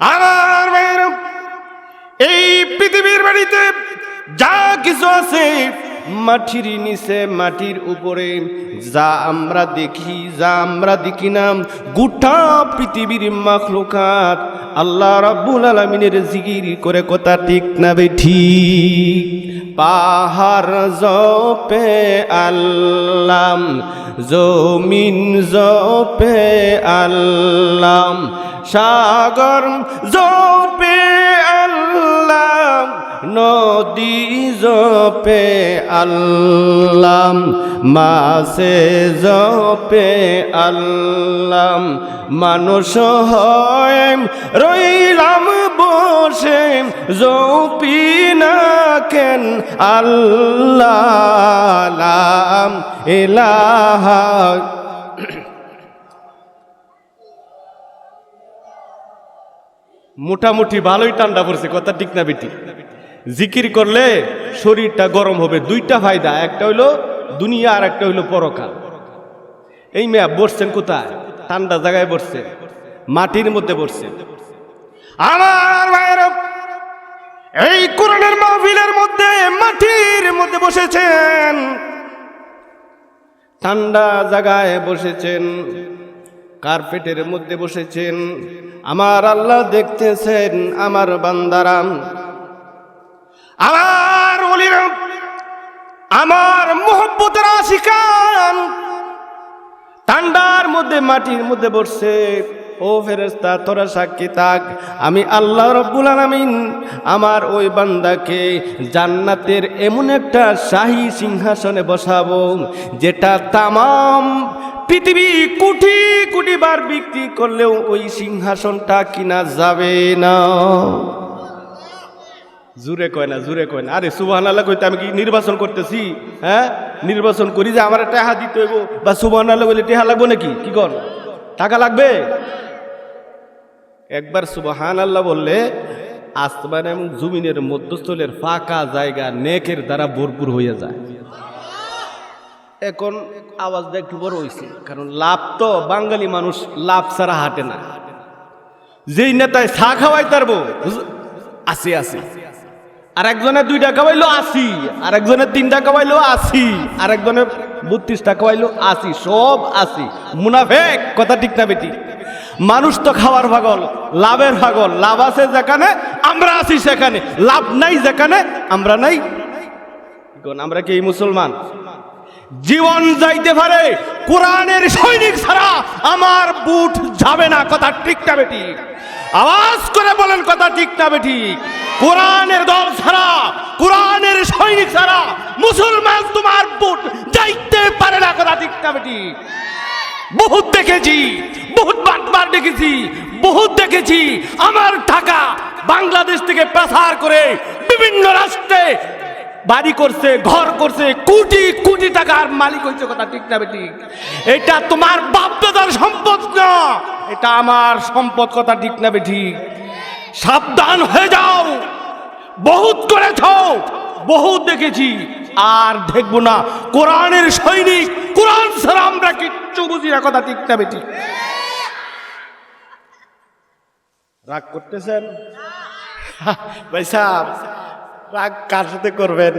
আমার ভাইয়েরা, এই পৃথিবীর বাড়িতে যা কিছু আছে মাটির নিচে মাটির উপরে যা আমরা দেখি যা আমরা দেখি না গোটা পৃথিবীর মাখলুকাত আল্লাহ রাব্বুল আলামিনের জিকির করে কথা ঠিক না বেঠি পাহাড় জপে আল্লাম, জমিন জপে আল্লাম, সাগর জপে নদী জপে আল্লাহ মাসে জপে আল্লাম। মানুষ হয় রইলাম, বসে জপি না কেন আল্লাহ এলাহা। মোটামুটি ভালোই ঠান্ডা পড়ছে, কথা ঠিক না বেটি। জিকির করলে শরীরটা গরম হবে। দুইটা ফায়দা, একটা হইল দুনিয়া আর একটা হইল পরকাল। এই মেয়া বসছেন কোথায়? ঠান্ডা জায়গায় বসছেন, মাটির মধ্যে বসছেন। আমার ভাইয়েরা এই কোরআনের মাহফিলের মধ্যে, মাটির মধ্যে বসেছেন। ঠান্ডা জায়গায় বসেছেন, কার্পেটের মধ্যে বসেছেন। আমার আল্লাহ দেখতেছেন, আমার বান্দারাম আমার ওলিরা আমার মোহব্বতের আশিকান, ঠান্ডার মধ্যে, মাটির মধ্যে বসছে ও ফেরেস্তা তোরা সাক্ষী থাক, আমি আল্লাহ রব্বুল আলামিন আমার ওই বান্দাকে জান্নাতের এমন একটা শাহী সিংহাসনে বসাবো, যেটা তামাম পৃথিবী কোটি কোটি বার বিক্রি করলেও ওই সিংহাসনটা কিনা যাবে না। জুরে কয় না, জুরে কয় না। আরে সুবাহান আল্লাহ কইতে আমি কি নির্বাচন করতেছি? হ্যাঁ? নির্বাচন করি যে আমার টেহা দিতে হইব। বা সুবাহান আল্লাহ বলে টেহা লাগবো নাকি? কি কর? টাকা লাগবে? একবার সুবাহান আল্লাহ বললে, আসমান এবং জমিনের মধ্যস্থলের ফাঁকা জায়গা নেকের দ্বারা ভরপুর হয়ে যায়। এখন আওয়াজটা একটু বড় হয়েছে কারণ লাভ তো বাঙালি মানুষ লাভ ছাড়া হাঁটে না। যেই নেতায় চা খাওয়াই তারবো আসি আসি। আর একজনের দুইটা খাওয়াইলো আশি আর একজনের তিনটা খাওয়াইলো আশি একজনের বত্রিশটা খাওয়াইলো আশি, সব আশি। মুনাফেক, কথা ঠিক না বেটি। মানুষ তো খাওয়ার পাগল, লাভের পাগল। লাভ আছে যেখানে, আমরা আছি সেখানে। লাভ নাই যেখানে, আমরা নাই। আমরা কি মুসলমান? জীবন যাইতে পারে, কোরআনের সৈনিক ছাড়া আমার বুট যাবে না, কথা ঠিক না বেটি। আওয়াজ করে কথা ঠিক না বেটি কোরআনের দল ছাড়া, কোরআনের সৈনিক ছাড়া মুসলমান তোমার বুট যাইতে পারে না কথা ঠিক না বেটি বহুত দেখেছি, বহুত বাটবার দেখেছি, বহুত দেখেছি আমার টাকা বাংলাদেশ থেকে প্রসার করে বিভিন্ন রাষ্ট্রে বাড়ি করছে, ঘর করছে, কোটি কোটি টাকার মালিক হয়েছে কথা ঠিক না বেটি এটা তোমার বাপ দাদার সম্পদ না, এটা আমার সম্পদ কথা ঠিক না বেটি সাবধান হয়ে যাও। বহুত করেছ, বহুত দেখেছি। আর দেখব না, কোরআনের সৈনিক, কোরআন ছাড়া আমরা কিচ্ছু বুঝি না, কথা ঠিক না বেটি। রাগ করতেছেন? ভাই সাহেব, রাগ কার সাথে করবেন?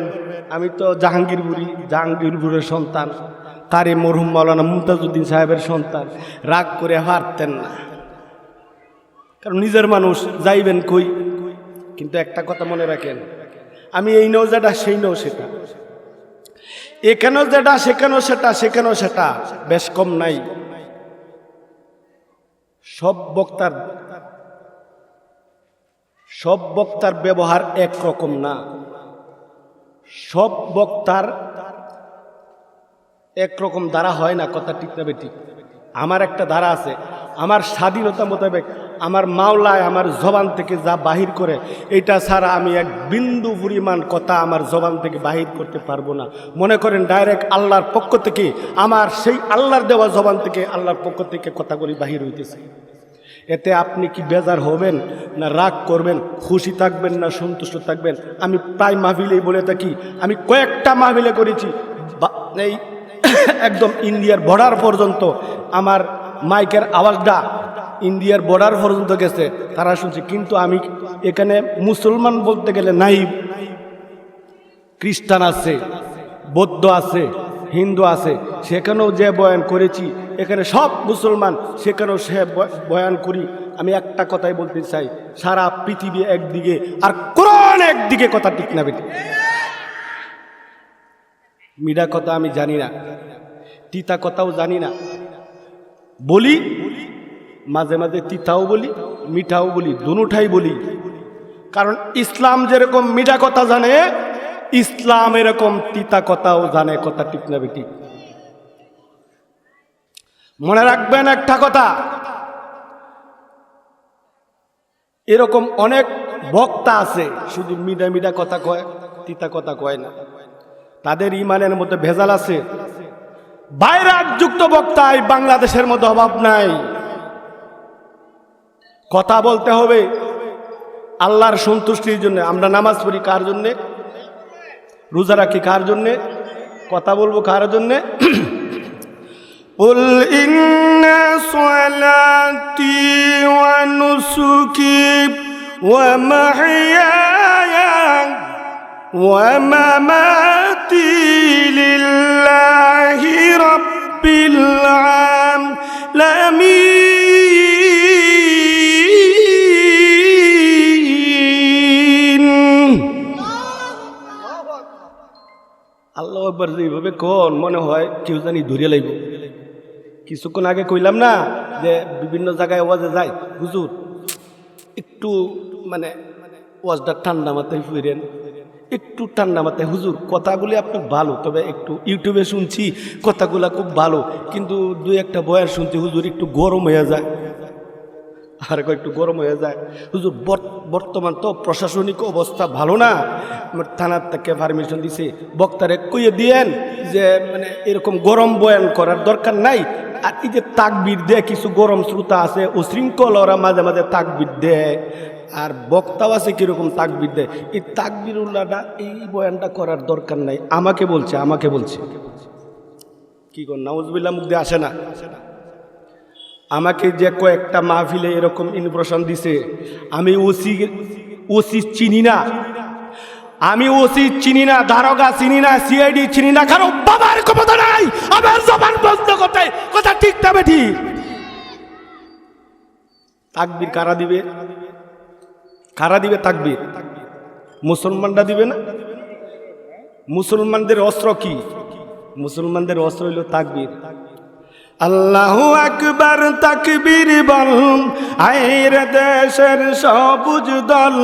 আমি তো জাহাঙ্গীরপুরি জাহাঙ্গীরপুরের সন্তান কারি মরহুম মৌলানা মুমতাজউদ্দিন সাহেবের সন্তান। রাগ করে হারতেন না। কারণ নিজের মানুষ যাইবেন কই? কিন্তু একটা কথা মনে রাখেন, আমি এই নও যেটা, সেই নও সেটা। এখানেও যেটা, সেখানেও সেটা সেখানেও সেটা, বেশ কম নাই। সব বক্তার সব বক্তার ব্যবহার একরকম না। সব বক্তার একরকম দ্বারা হয় না, কথা ঠিক না বেঠিক আমার একটা ধারা আছে, আমার স্বাধীনতা মোতাবেক আমার মাওলায়, আমার জবান থেকে যা বাহির করে, এটা ছাড়া আমি এক বিন্দু পরিমাণ কথা আমার জবান থেকে বাহির করতে পারব না। মনে করেন ডাইরেক্ট আল্লাহর পক্ষ থেকে, আমার সেই আল্লাহর দেওয়া জবান থেকে আল্লাহর পক্ষ থেকে কথা কথাগুলি বাহির হইতেছে। এতে আপনি কি বেজার হবেন না রাগ করবেন, খুশি থাকবেন না সন্তুষ্ট থাকবেন? আমি প্রায় মাহফিলেই বলে থাকি, আমি কয়েকটা মাহফিলে করেছি এই একদম ইন্ডিয়ার বর্ডার পর্যন্ত আমার মাইকের আওয়াজটা ইন্ডিয়ার বর্ডার পর্যন্ত গেছে, তারা শুনছে। কিন্তু আমি এখানে মুসলমান বলতে গেলে নাই খ্রিস্টান আছে, বৌদ্ধ আছে, হিন্দু আছে, সেখানেও যে বয়ান করেছি, এখানে সব মুসলমান, সেখানেও সে বয়ান করি। আমি একটা কথাই বলতে চাই, সারা পৃথিবী একদিকে আর কোরআন একদিকে কথা ঠিক না মিডা কথা আমি জানি না, তিতা কথাও জানি না। বলি মাঝে মাঝে তিতাও বলি, মিঠাও বলি দুটাই বলি। কারণ ইসলাম যেরকম মিঠা কথা জানে, ইসলাম এরকম তিতা কথাও জানে, কথা ঠিক না বেটি মনে রাখবেন একটা কথা, এরকম অনেক বক্তা আছে, শুধু মিডা মিডা কথা কয়, তিতা কথা কয় না। তাদের ইমানের মধ্যে ভেজাল আছে। বাইরাট যুক্ত বক্তায় বাংলাদেশের মধ্যে অভাব নাই। কথা বলতে হবে আল্লাহর সন্তুষ্টির জন্য আমরা নামাজ পড়ি কার জন্যে রোজা রাখি কার জন্যে কথা বলবো কার জন্যে قل إن صلاتي ونسكي ومحياي ومماتي لله رب العالمين একবার যেভাবে কোন মনে হয় কেউ জানি ধরিয়ে লাগব কিছুক্ষণ আগে কইলাম না যে বিভিন্ন জায়গায় ওয়াজে যায়, হুজুর, একটু মানে ওয়াজটা ঠান্ডা মাথায় ফুইরেন, একটু ঠান্ডা মাথায়। হুজুর, কথাগুলি আপনার ভালো, তবে একটু ইউটিউবে শুনছি, কথাগুলা খুব ভালো, কিন্তু দু একটা বয়ার শুনছি, হুজুর, একটু গরম হয়ে যায়। আর একটু গরম হয়ে যায়। হুজুর বর্তমান তো প্রশাসনিক অবস্থা ভালো না। আমার থানার থেকে পারমিশন দিছে। বক্তারে কইয়ে দিয়েন যে মানে এরকম গরম বয়ান করার দরকার নাই। আর এই যে তাকবির দেয় কিছু গরম শ্রোতা আছে উশৃঙ্খল ওরা মাঝে মাঝে তাকবির দেয়। আর বক্তাও আছে কীরকম তাকবির দেয়। এই তাকবির উল্লাটা এই বয়ানটা করার দরকার নাই। আমাকে বলছে আমাকে বলছে। কি কর নাউজবিল্লা মুখ দিয়ে আসে না আসে না? আমাকে যে কয়েকটা মাহফিলে এরকম ইনফরমেশন দিছে, আমি ওসি ওসি চিনি না। আমি ওসি চিনি না, দারোগা চিনি না সিআইডি চিনি না, কারও বাবার ক্ষমতা নাই। আমার জবান বন্ধ করতে, কথা ঠিক না বেঠি। তাকবির কারা দিবে? কারা দিবে তাকবির? মুসলমানরা দিবে না? মুসলমানদের অস্ত্র কি? মুসলমানদের অস্ত্র হইল তাকবির। আল্লাহ আকবার তাকবীর বল আয়ের দেশের সবুজ দল।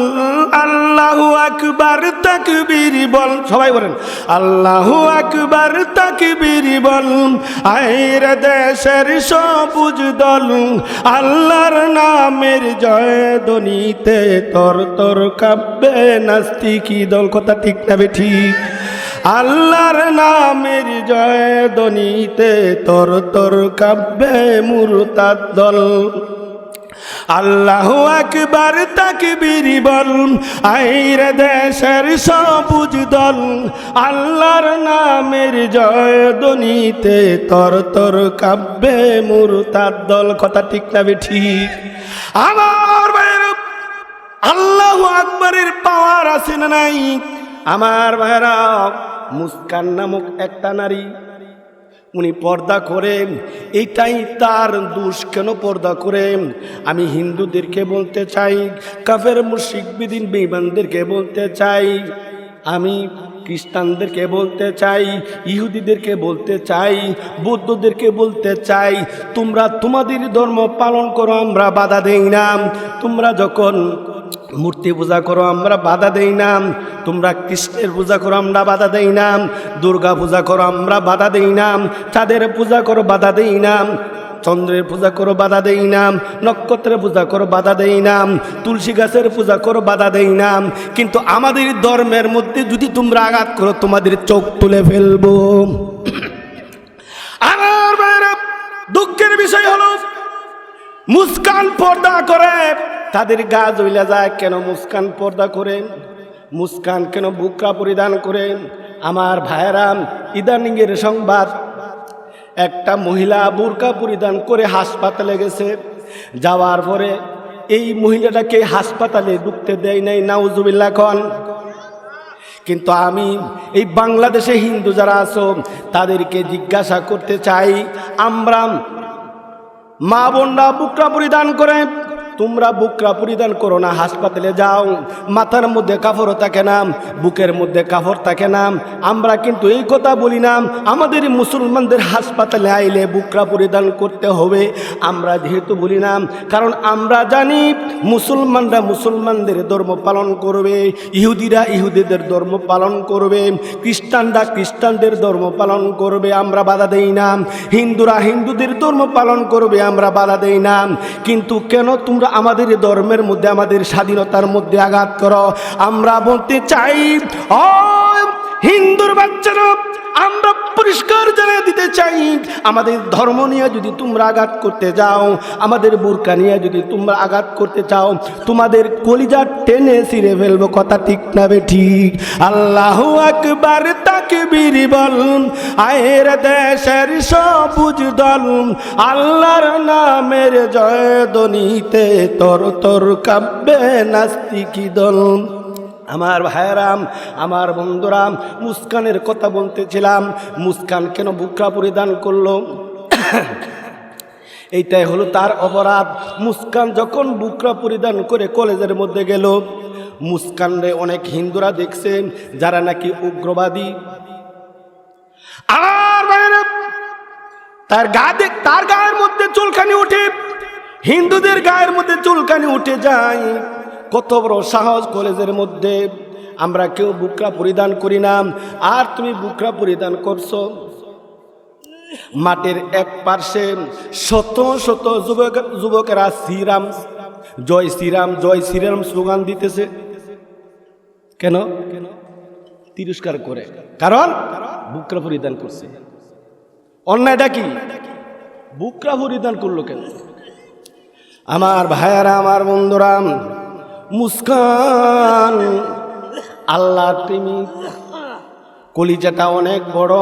আল্লাহ আকবার তাকবীর বল, সবাই বলেন, আল্লাহ আকবার তাকবীর বল আয়ের দেশের সবুজ দল। আল্লাহর নামের জয় ধ্বনিতে তর তর কাব্যে নাস্তিকি দল। কথা ঠিক না বে ঠিক? আল্লাহর নামের জয় ধ্বনিতে তর তর কাব্যে মুরতাদ দল। আল্লাহ আকবার তাকবীর বল, আইর দেশের সবুজ দল। আল্লাহর নামের জয় ধ্বনিতে তর তর কাব্যে মুরতাদ দল। কথা ঠিক না ঠিক? আমার আল্লাহ আকবরের পাওয়ার আছে নাই? আমার ভাইরা মুস্কান নামক একটা নারী। উনি পর্দা করেন। এটাই তার দোষ। কেন পর্দা করেন? আমি হিন্দুদেরকে বলতে চাই, কাফের মুশিক বিদিন, বেঈমানদেরকে বলতে চাই, আমি খ্রিস্টানদেরকে বলতে চাই, ইহুদিদেরকে বলতে চাই, বৌদ্ধদেরকে বলতে চাই, তোমরা তোমাদের ধর্ম পালন করো, আমরা বাধা দেই না। তোমরা যখন মূর্তি পূজা করো, আমরা বাধা দেই না। তোমরা কৃষ্ণের পূজা করো, আমরা বাধা দেই না। দুর্গা পূজা করো, আমরা বাধা দেই না। চাঁদের পূজা করো, বাধা দেই না। চন্দ্রের পূজা করো, বাধা দেই না। নক্ষত্রের পূজা করো, বাধা দেই না। তুলসী গাছের পূজা করো, বাধা দেই না। কিন্তু আমাদের ধর্মের মধ্যে যদি তোমরা আঘাত করো, তোমাদের চোখ তুলে ফেলব। দুঃখের বিষয় হলো, মুস্কান পর্দা করে। তাদের গা জ্বলে যায় কেন মুস্কান পর্দা করেন মুস্কান কেন বুকরা পরিধান করেন আমার ভাইরাম, ইদানিংয়ের সংবাদ। একটা মহিলা বুরকা পরিধান করে হাসপাতালে গেছে। যাওয়ার পরে এই মহিলাটাকে হাসপাতালে ঢুকতে দেয় নাই নাউজুবিল্লা খন। কিন্তু আমি এই বাংলাদেশে হিন্দু যারা আছো, তাদেরকে জিজ্ঞাসা করতে চাই আমরা মা বোনরা বুকরা পরিধান করে তোমরা বুকরা পরিধান করো না, হাসপাতালে যাও। মাথার মধ্যে কাপড় থাকে না, বুকের মধ্যে কাপড় থাকে না। আমরা কিন্তু এই কথা বলি না, আমাদের মুসলমানদের হাসপাতালে আইলে বুকরা পরিধান করতে হবে। আমরা যেহেতু বলি না, কারণ আমরা জানি মুসলমানরা মুসলমানদের ধর্ম পালন করবে, ইহুদিরা ইহুদিদের ধর্ম পালন করবে, খ্রিস্টানরা খ্রিস্টানদের ধর্ম পালন করবে, আমরা বাধা দেই না। হিন্দুরা হিন্দুদের ধর্ম পালন করবে, আমরা বাধা দেই না। কিন্তু কেন তোমরা আমাদের ধর্মের মধ্যে আমাদের স্বাধীনতার মধ্যে আঘাত করো। আমরা বলতে চাই হিন্দুর বাচ্চারা আমরা পরিষ্কার জানিয়ে দিতে চাই, আমাদের ধর্ম নিয়ে যদি তোমরা আঘাত করতে যাও, আমাদের বোরকা নিয়ে যদি তোমরা আঘাত করতে চাও, তোমাদের কলিজা টেনে ছিঁড়ে ফেলব, কথা ঠিক না ঠিক। আল্লাহ আকবার তাকে বিরি বল আয়ের দেশের সবুজ দল, আল্লাহর নামের জয় দনিতে তর তর কাব্যে নাস্তিকি দল। আমার ভাইরাম আমার বন্ধুরাম, মুস্কানের কথা বলতেছিলাম। মুস্কান কেন বুকরা পরিধান করল? এইটাই হলো তার অপরাধ। মুস্কান যখন বুকরা পরিধান করে কলেজের মধ্যে গেল, মুস্কানরে অনেক হিন্দুরা দেখছেন, যারা নাকি উগ্রবাদী। আর তার গা দেখ তার গায়ের মধ্যে চুলকানি উঠে, হিন্দুদের গায়ের মধ্যে চুলকানি উঠে যায়। কত বড় সাহস কলেজের মধ্যে। আমরা কেউ বুকরা পরিধান করি না। আর তুমি বুকরা পরিধান করছ। মাটির এক পার্শ্বে শত শত যুবক যুবকেরা শ্রীরাম, জয় শ্রীরাম জয় শ্রীরাম স্লোগান দিতেছে। কেন? তিরস্কার করে। কারণ বুকরা পরিধান করছে। অন্যায়টা কি? বুকরা পরিধান করল কেন? আমার ভাইয়ারা, আমার বন্ধুরা মুস্কান। আল্লাহ প্রেমিক। কলিজাটা অনেক বড়।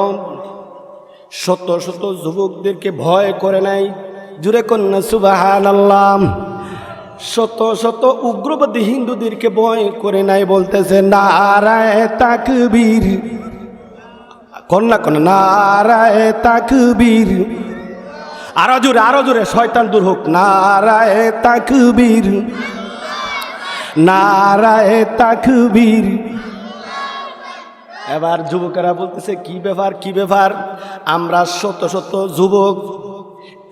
শত শত যুবকদেরকে ভয় করে নাই। জুড়ে কন্যা সুবাহান আল্লাহ শত শত উগ্রবাদী হিন্দুদেরকে ভয় করে নাই বলতেছে, নারায় তাকবীর। কন্যা কন্যা, নারায় তাকবীর। আরও জোরে আরও জোরে, শয়তান দূর হোক। নারায় তাকবীর। নারায় তাকবীর। এবার যুবকেরা বলতেছে, কি ব্যাপার কি ব্যাপার? আমরা শত শত যুবক,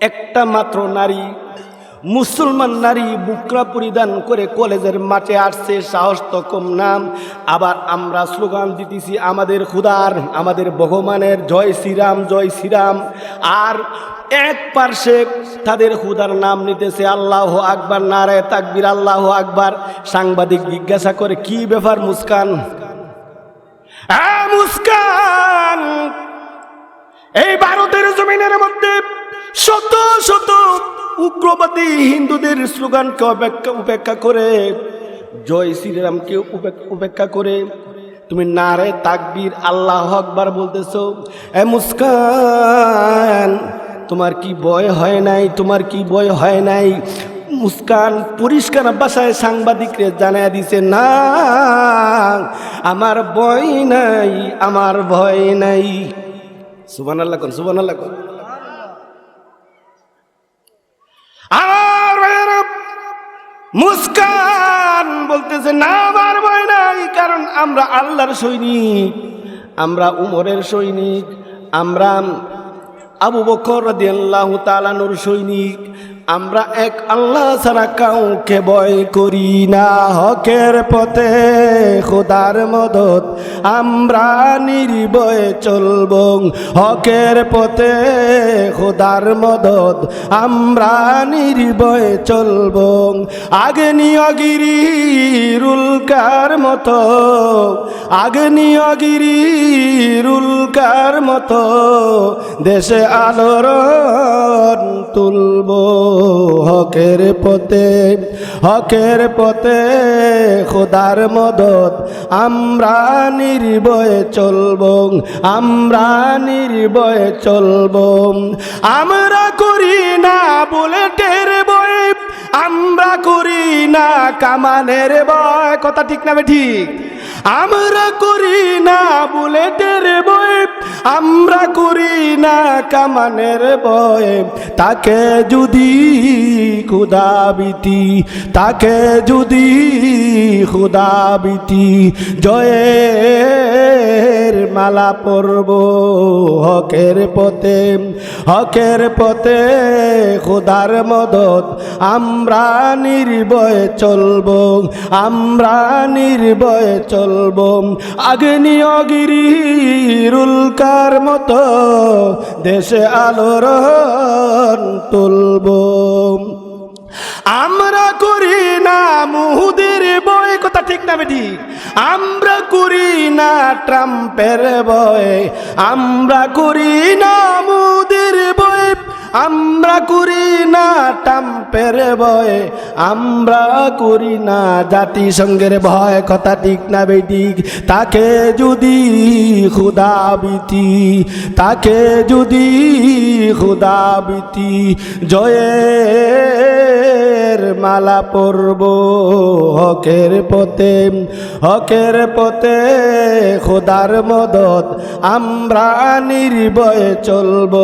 একটা মাত্র নারী মুসলমান নারী বুকরা পরিধান করে কলেজের মাঠে আসছে, সাহস তো কম নাম। আবার আমরা স্লোগান দিতেছি, আমাদের খুদার আমাদের ভগবানের জয় শ্রীরাম জয় শ্রীরাম। আর এক পার্শ্বে তাদের খুদার নাম নিতেছে, আল্লাহ আকবার, নারায় তাকবির, আল্লাহ আকবার। সাংবাদিক জিজ্ঞাসা করে, কি ব্যাপার মুস্কান? মুস্কান, এই ভারতের জমিনের মধ্যে শত শত উগ্রবাদী হিন্দুদের স্লোগানকে অপেক্ষা উপেক্ষা করে, জয় শ্রীরামকে উপে- উপেক্ষা করে, তুমি নারে তাকবীর আল্লাহ আকবার বলতেছো, এ মুস্কান, তোমার কি ভয় হয় নাই? তোমার কি ভয় হয় নাই? মুস্কান পরিষ্কার বাসায় সাংবাদিকরে জানায় দিছে, না, আমার ভয় নাই, আমার ভয় নাই। সুবান আল্লাহ কোন সুবান আল্লাহ কোন আমার ভাইয়েরা, মুস্কান বলতেছে, না, আমার ভয় নাই, কারণ আমরা আল্লাহর সৈনিক, আমরা উমরের সৈনিক, আমরা আবু বকর দিয়াল্লাহ তালানুর সৈনিক আমরা এক আল্লাহ ছাড়া কাউকে ভয় করি না। হকের পথে খোদার মদত আমরা নির্ভয়ে চলব। হকের পথে খোদার মদত আমরা নির্ভয়ে চলব। আগ্নিয়গিরি রুলকার মতো আগ্নিয়গিরি রুলকার মতো দেশে আলোড়ন তুলব। হকের পথে হকের পথে খোদার মদত। আমরা নির্ভয়ে চলব, আমরা নির্ভয়ে চলব। আমরা করি না বুলেটের বই আমরা করি না কামানের বয়। কথা ঠিক না ঠিক? আমরা করি না বুলেটের বয় আমরা করি না কামানের বয় তাকে যদি খুদাবিতি তাকে যদি খুদাবিতি জয়ের মালা পরব হকের পথে হকের পথে খুদার মদত। আমরা নির্ভয়ে চলব, আমরা নির্ভয়ে চলব। আগ্নিয়গিরি রুলকার মতো দেশে আলোর তুলব আমরা করি না মুহুদের বয়, কথা ঠিক না বেটি। আমরা করি না ট্রাম্পের বয়, আমরা করি না মুহুদের বয়। আমরা করি না টাম্পের বয় আমরা করি না জাতিসংঘের ভয়, কথা ঠিক না বেটিক তাকে যদি খুদাবিতি তাকে যদি খুদাবিতি জয়ের মালা পরব হকের পথে হকের পথে খোদার মদত। আমরা নির্ভয়ে চলব,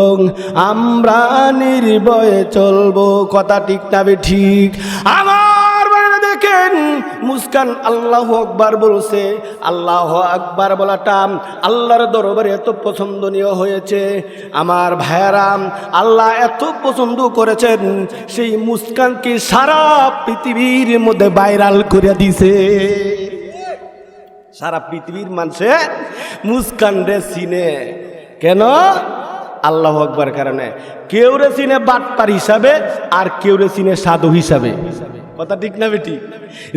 আমরা নির্ভয়ে চলব, কথা ঠিক না ঠিক। আমার দেখেন, মুস্কান আল্লাহ আকবার বলছে, আল্লাহ আকবার বলাটা আল্লাহর দরবারে এত পছন্দনীয় হয়েছে। আমার ভাইয়ারাম আল্লাহ এত পছন্দ করেছেন, সেই মুস্কানকে সারা পৃথিবীর মধ্যে ভাইরাল করে দিছে। সারা পৃথিবীর মানুষে মুস্কান রে চিনে। কেন? আল্লাহ আকবার কারণে। কেউ রে চিনে বাটপার হিসাবে, আর কেউ রে চিনে সাধু হিসাবে। কথা ঠিক না বেটি?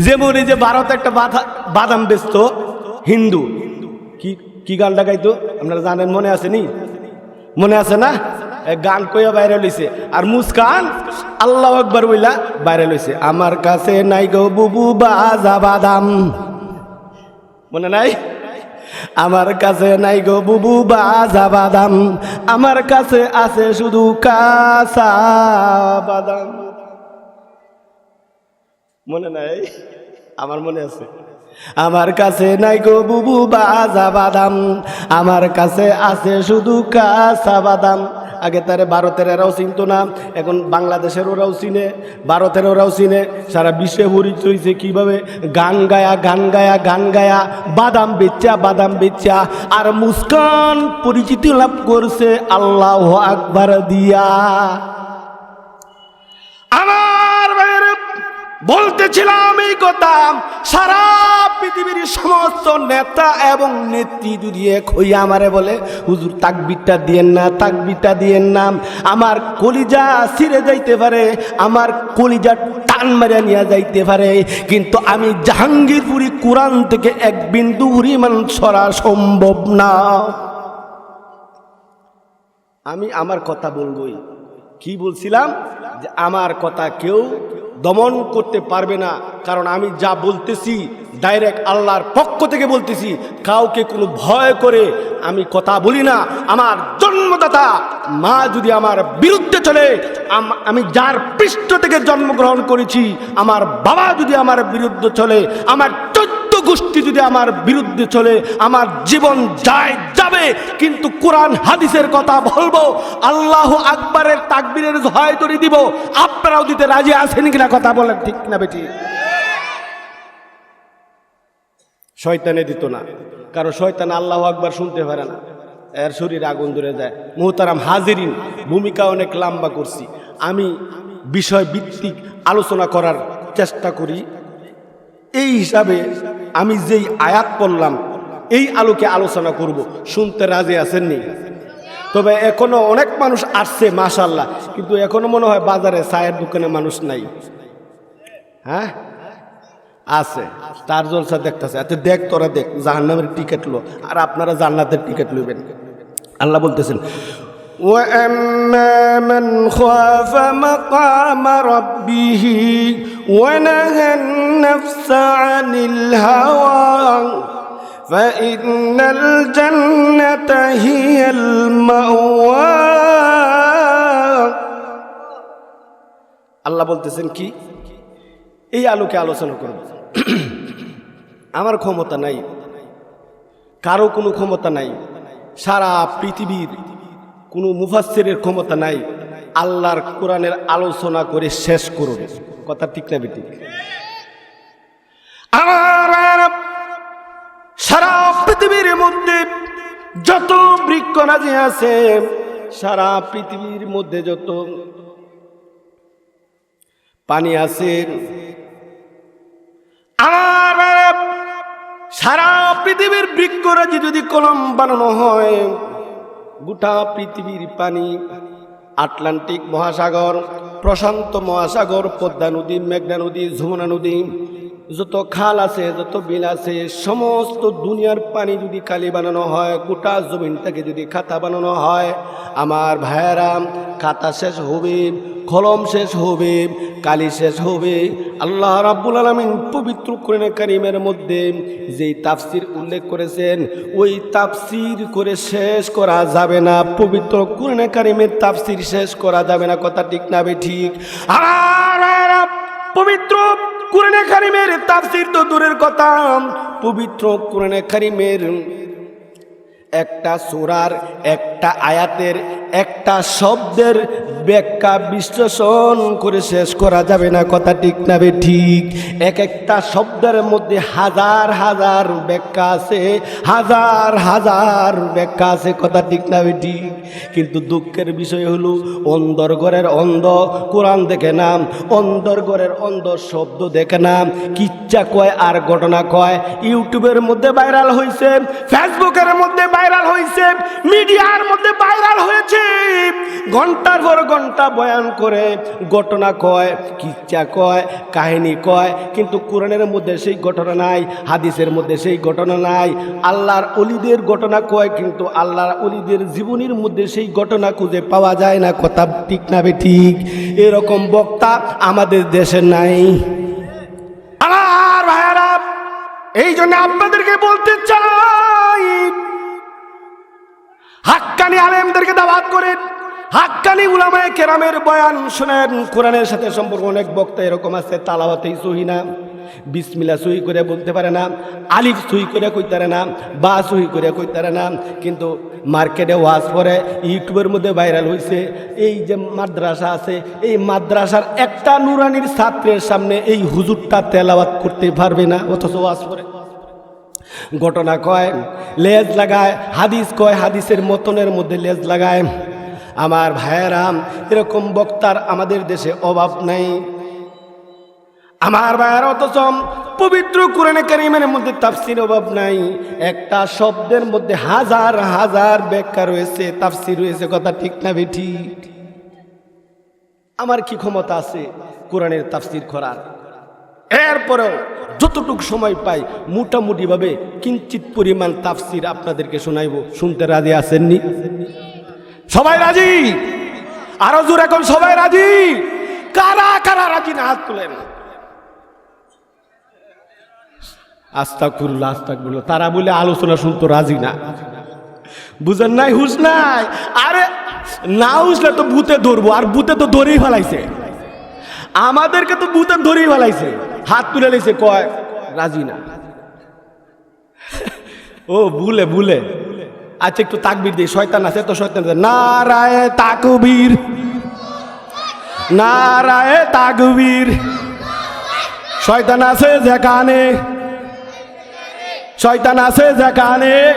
যেমন এই যে ভারত একটা বাদাম বেচত, হিন্দু। কি কি গানটা গাইতো আপনারা জানেন, মনে আছে নি? মনে আছে না? গান কইয়া বাইরে লইছে। আর মুসকান, আল্লাহ আকবার বইলা বাইরে লইছে। আমার কাছে নাই গো বুবু, বাজা বাদাম। মনে নাই? আমার কাছে নাই গো বুবু বাজা বাদাম। আমার কাছে আছে শুধু কাঁচা বাদাম। মনে নাই? আমার মনে আছে। আমার কাছে নাই গো বুবু বাজা বাদাম। আমার কাছে আছে শুধু কাঁচা বাদাম। আগে তারে ভারতের এরাও চিনত না, এখন বাংলাদেশের ওরাও চিনে, ভারতের ওরাও চিনে, সারা বিশ্বে পরিচয় হয়েছে কীভাবে? গান গায়া গান গায়া গান গায়া, বাদাম বেচা বাদাম বেচা, আর মুস্কান পরিচিতি লাভ করছে, আল্লাহ আকবর দিয়া। বলতেছিলাম এই কথা, সারা পৃথিবীর সমস্ত নেতা এবং নেত্রী যদি এক হইয়া আমারে বলে, হুজুর, তাকবিরটা দিয়েন না, তাকবিরটা দিয়েন না, আমার কলিজা ছিঁড়ে যাইতে পারে, আমার কলিজা টান মারিয়া নিয়ে যাইতে পারে, কিন্তু আমি জাহাঙ্গীরপুরি কোরআন থেকে এক বিন্দু পরিমাণ সরা সম্ভব না। আমি আমার কথা বলবই। কি বলছিলাম? যে আমার কথা কেউ দমন করতে পারবে না। কারণ আমি যা বলতেছি ডাইরেক্ট আল্লাহর পক্ষ থেকে বলতেছি। কাউকে কোনো ভয় করে আমি কথা বলি না। আমার জন্মদাতা মা যদি আমার বিরুদ্ধে চলে, আম- যার পৃষ্ঠ থেকে জন্মগ্রহণ করেছি, আমার বাবা যদি আমার বিরুদ্ধে চলে, আমার গোষ্ঠী যদি আমার বিরুদ্ধে চলে, আমার জীবন যায়, যাবে। কিন্তু কোরআন হাদিসের কথা বলব, আল্লাহ আকবরের তাকবীরের ভয় তরি দিব। আপনারাও দিতে রাজি আছেন কিনা কথা বলেন ঠিক না বেটি? শয়তানে দিত না। কারণ শয়তান আল্লাহ আকবার শুনতে পারে না। এর শরীর আগুন ধরে যায়। মোহতারাম হাজিরিন ভূমিকা অনেক লম্বা করছি। আমি বিষয় ভিত্তিক আলোচনা করার চেষ্টা করি। এই হিসাবে আমি যেই আয়াত পড়লাম এই আলোকে আলোচনা করব শুনতে রাজি আছেননি তবে এখনো অনেক মানুষ আসছে মাশাল্লাহ কিন্তু এখনো মনে হয় বাজারে চায়ের দোকানে মানুষ নাই হ্যাঁ আছে তার জলসা দেখতেছে এত দেখ তোরা দেখ জাহান্নামের টিকিট লো আর আপনারা জান্নাতের টিকিট লইবেন আল্লাহ বলতেছেন وأما من خاف مقام ربه ونهى النفس عن الهوى فإن الجنة هي المأوى আল্লাহ বলতেছেন কি এই আলোকে আলোচনা করব আমার ক্ষমতা নাই কারো কোনো ক্ষমতা নাই সারা পৃথিবীর কোনো মুফাসসিরের ক্ষমতা নাই আল্লাহর কোরআনের আলোচনা করে শেষ করবে কথা ঠিক না বেঠিক আমার সারা পৃথিবীর মধ্যে যত বৃক্ষরাজি আছে সারা পৃথিবীর মধ্যে যত পানি আছে ভাইয়েরা, সারা পৃথিবীর বৃক্ষরাজি যদি কলম বানানো হয় গোটা পৃথিবীর পানি আটলান্টিক মহাসাগর প্রশান্ত মহাসাগর পদ্মা নদী মেঘনা নদী যমুনা নদী যত খাল আছে, যত বিল আছে, সমস্ত দুনিয়ার পানি যদি কালি বানানো হয়, গোটা জমিনটাকে যদি খাতা বানানো হয়, আমার ভাইয়েরা, খাতা শেষ হবে, কলম শেষ হবে, কালি শেষ হবে। আল্লাহ রাব্বুল আলমিন পবিত্র কোরআনে কারিমের মধ্যে যেই তাফসির উল্লেখ করেছেন, ওই তাফসির করে শেষ করা যাবে না। পবিত্র কোরআনে কারিমের তাফসির শেষ করা যাবে না। কথা ঠিক না বে ঠিক? আর পবিত্র কোরআনে কারিমের তাফসির তো দূরের কথা। পবিত্র কোরআনে কারিমের একটা সুরার, একটা আয়াতের, একটা শব্দের ব্যাখ্যা বিশ্লেষণ করে শেষ করা যাবে না। কথা ঠিক না বে ঠিক। এক একটা শব্দের মধ্যে হাজার হাজার ব্যাখ্যা আছে। হাজার হাজার ব্যাখ্যা আছে। কথা ঠিক না বে ঠিক। কিন্তু দুঃখের বিষয় হলো অন্দর ঘরের অন্ধ কোরআন দেখে নাম অন্দর ঘরের অন্ধ শব্দ দেখে নাম কিচ্ছা কয় আর ঘটনা কয়। ইউটিউবের মধ্যে ভাইরাল হয়েছে ফেসবুকের মধ্যে ঘণ্টার পর ঘণ্টা বয়ান করে, ঘটনা কয়, কিচ্ছা কয়, কাহিনী কয়, কিন্তু কোরআনের মধ্যে সেই ঘটনা নাই, হাদিসের মধ্যে সেই ঘটনা নাই, আল্লাহর অলিদের ঘটনা কয়, কিন্তু আল্লাহর অলিদের জীবনীর মধ্যে সেই ঘটনা খুঁজে পাওয়া যায় না, কথা ঠিক না বে ঠিক। এরকম বক্তা আমাদের দেশে নাই। এই জন্য আপনাদেরকে বলতে চাই, হাক্কানি আলেমদেরকে দাওয়াত করেন। হাক্কানি উলামায়ে কেরামের বয়ান শুনেন, কোরআনের সাথে সম্পর্ক অনেক বক্তা এরকম আছে, তালাওয়াতেই সহি না বিসমিল্লা সহি করে বলতে পারে না, আলিফ সহি করে কইতারে না, বা সহি করে কইতারে না, কিন্তু মার্কেটে ওয়াজ পরে ইউটিউবের মধ্যে ভাইরাল হয়েছে এই যে মাদ্রাসা আছে, এই মাদ্রাসার একটা নুরানির ছাত্রের সামনে এই হুজুরটা তেলাওয়াত করতে পারবে না, অথচ ওয়াজ পরে ঘটনা কয়, লেজ লাগায়, হাদিস কয়, হাদিসের মতনের মধ্যে লেজ লাগায়। আমার ভাইয়েরাম এরকম বক্তার আমাদের দেশে অভাব নাই। আমার ভাইয়ের অথচ পবিত্র কোরআনে কারিমের মধ্যে তাফসির অভাব নাই। একটা শব্দের মধ্যে হাজার হাজার ব্যাখ্যা রয়েছে, তাফসির রয়েছে, কথা ঠিক না বেঠি আমার কি ক্ষমতা আছে কোরআনের তাফসির করার? এরপরেও যতটুকু সময় পাই মোটামুটিভাবে কিঞ্চিত পরিমাণ তাফসির আপনাদেরকে শোনাইব। শুনতে রাজি আছেননি সবাই রাজি? আরও জোর এখন সবাই রাজি? কারা কারা রাজি না? হাত তুলেন। আস্তাকুল্লা আস্তাকুল্লা তারা বলে আলোচনা শুনতো রাজি না। বুঝেন নাই হুস নাই? আরে, না হুসলে তো ভূতে ধরবো, আর ভূতে তো ধরেই ফেলাইছে। আমাদেরকে তো ভূতে ধরেই ফেলাইছে। হাত তুলে লাইছে কয়, রাজি না। ও, ভুলে ভুলে। আচ্ছা একটু তাকবির দিই। শয়তান আছে, তো শয়তান নারায় তাকবীর। নারায় তাকবীর। শয়তান আছে যেখানে। শয়তান আছে যেখানে।